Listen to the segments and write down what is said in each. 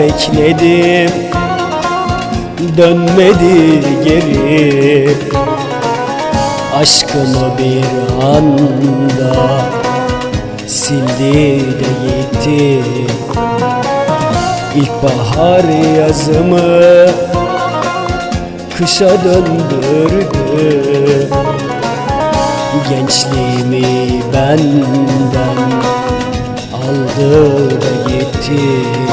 bekledim. Dönmedi geri. Aşkımı bir anda Sildi de gitti. İlkbahar yazımı Kışa döndürdü. Gençliğimi benden aldı da gitti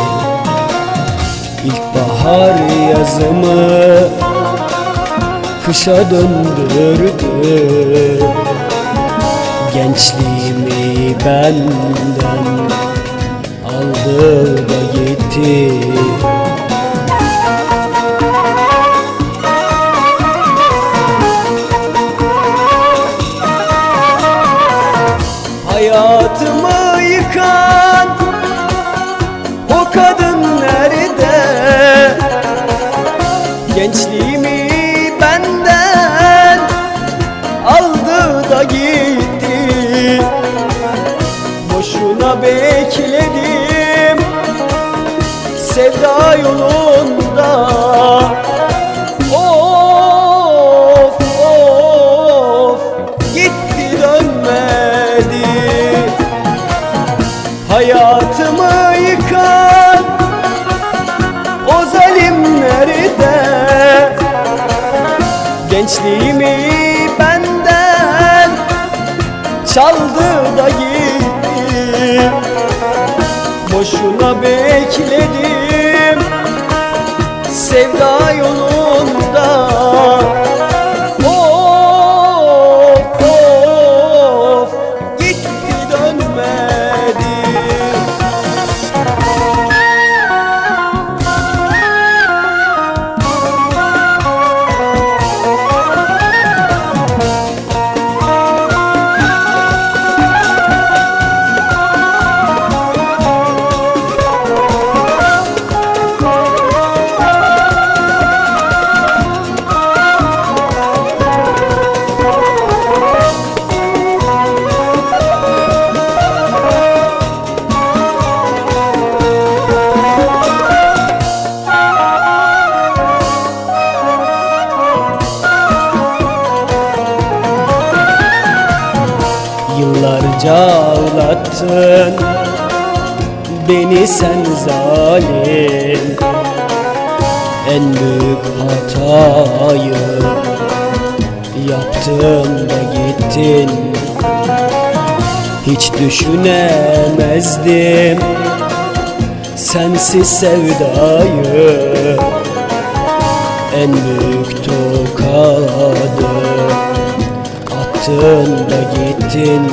İlkbahar yazımı kışa döndürdü. Gençliğimi benden aldı da gitti bekledim sevda yolunda Of of gitti dönmedi Hayatımı yıkan o zalim nerede? Gençliğimi Boşuna bekledim sevda yolunda ağlattın. Beni sen zalim. En büyük hatayı Yaptın da gittin. Hiç düşünemezdim Sensiz sevdayı. En büyük tokadı Attın da gittin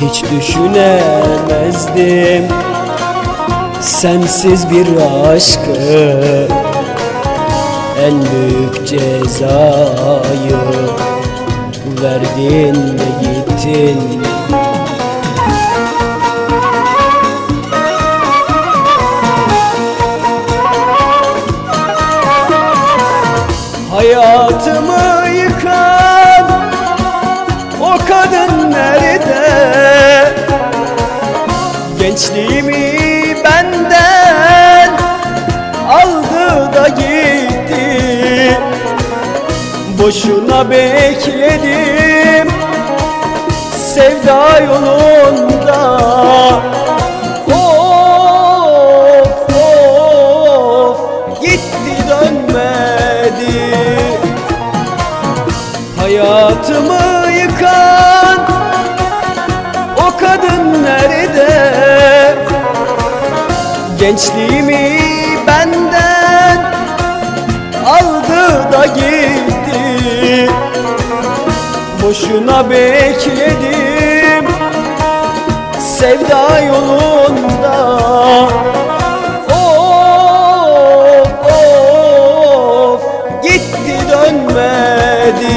Hiç düşünemezdim Sensiz bir aşkı. En büyük cezayı Verdin de gittin Gençliğimi benden aldı da gitti. Boşuna bekledim sevda yolunda. Of of gitti dönmedi. Hayatımı Gençliğimi benden aldı da gitti. Boşuna bekledim sevda yolunda. Of of gitti dönmedi.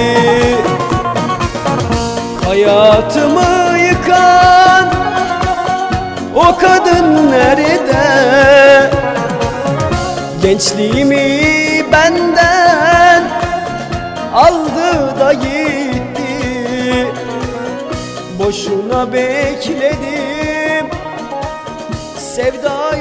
Hayatımı yıkan o kadın nerede? Gençliğimi benden aldı da gitti Boşuna bekledim sevda